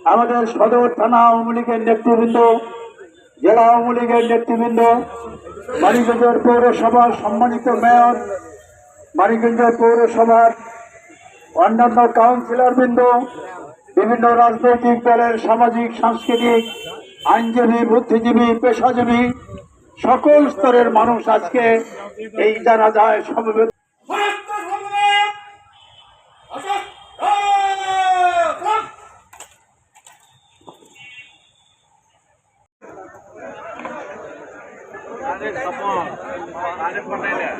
আমাদের সদর থানা আওয়ামী লীগের নেতৃবৃন্দ, জেলা আওয়ামী লীগের নেতৃবৃন্দ, মানিকগঞ্জের পৌরসভার সম্মানিত মেয়র, মানিকগঞ্জের পৌরসভার অন্যান্য কাউন্সিলর বৃন্দ, বিভিন্ন রাজনৈতিক দলের সামাজিক, সাংস্কৃতিক, আইনজীবী, বুদ্ধিজীবী, পেশাজীবী, সকল স্তরের মানুষ আজকে এই জানাজায় সমবেত।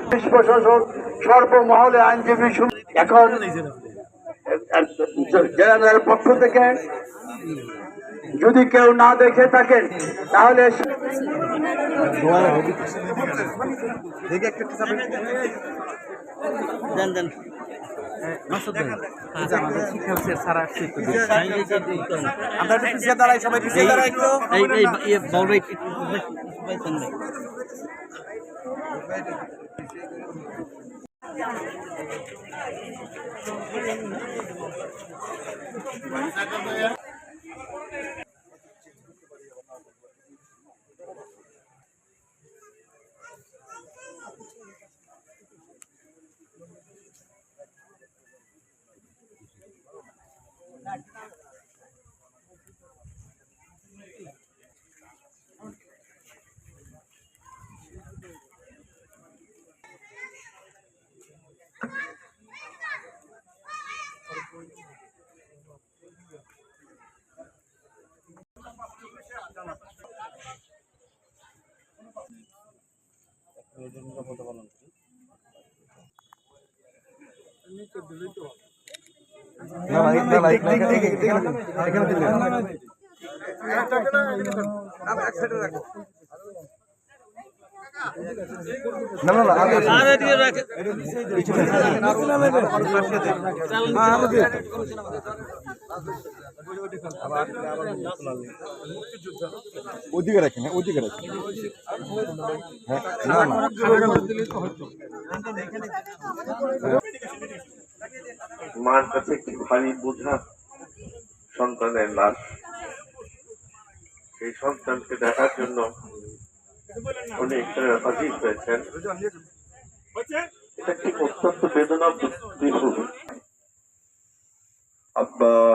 পুলিশ প্রশাসন সর্বমহলে আইনজীবী এখন জেলার পক্ষ থেকে যদি কেউ না দেখে থাকেন তাহলে দেন দেন। মাসুদ ভাই এই যে আমাদের শিক্ষা হচ্ছে সারা আসছে একটু। আমরা দাঁড়াই সবাই দাঁড়াই একটু এই এই এই বল ভাই একটু পাইছেন ভাই না না না না না না আর এদিকে রাখে ওদিকে রাখেন। হ্যাঁ ওদিকে রাখেন। হ্যাঁ না না। মার কাছে একটি ভারী বোঝা সন্তানের লাশ। সেই সন্তানকে দেখার জন্য উনি এখানে হাজির হয়েছেন। এটা একটি অত্যন্ত বেদনা আব্বা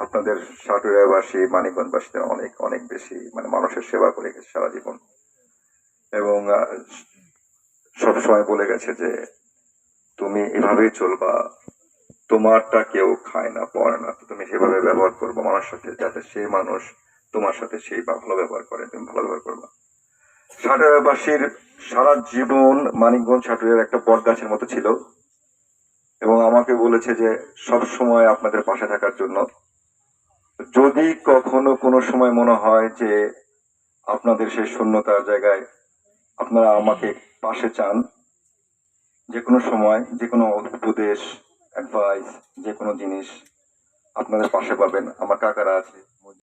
আপনাদের সাটুরিয়াবাসী মানিকগঞ্জবাসীদের অনেক অনেক বেশি মানে মানুষের সেবা করে গেছে সারা জীবন। এবং সবসময় বলে গেছে যে তুমি এভাবেই চলবা তোমারটা কেউ খায় না পড়ে না। তুমি সেভাবে ব্যবহার করব মানুষের সাথে যাতে সেই মানুষ তোমার সাথে সেই বা- ভালো ব্যবহার করে তুমি ভালো ব্যবহার করবা। সাটুরিয়াবাসীর সারা জীবন মানিকগঞ্জ সাটুরিয়ার একটা বটগাছের মতো ছিল। এবং আমাকে বলেছে যে, সব সময় আপনাদের পাশে থাকার জন্য। যদি কখনো কোনো সময় মনে হয় যে, আপনাদের সেই শূন্যতার জায়গায় আপনারা আমাকে পাশে চান, যে কোনো সময়, যে কোনো উপদেশ অ্যাডভাইস যে কোনো জিনিস আপনাদের পাশে পাবেন। আমার কাকারা আছে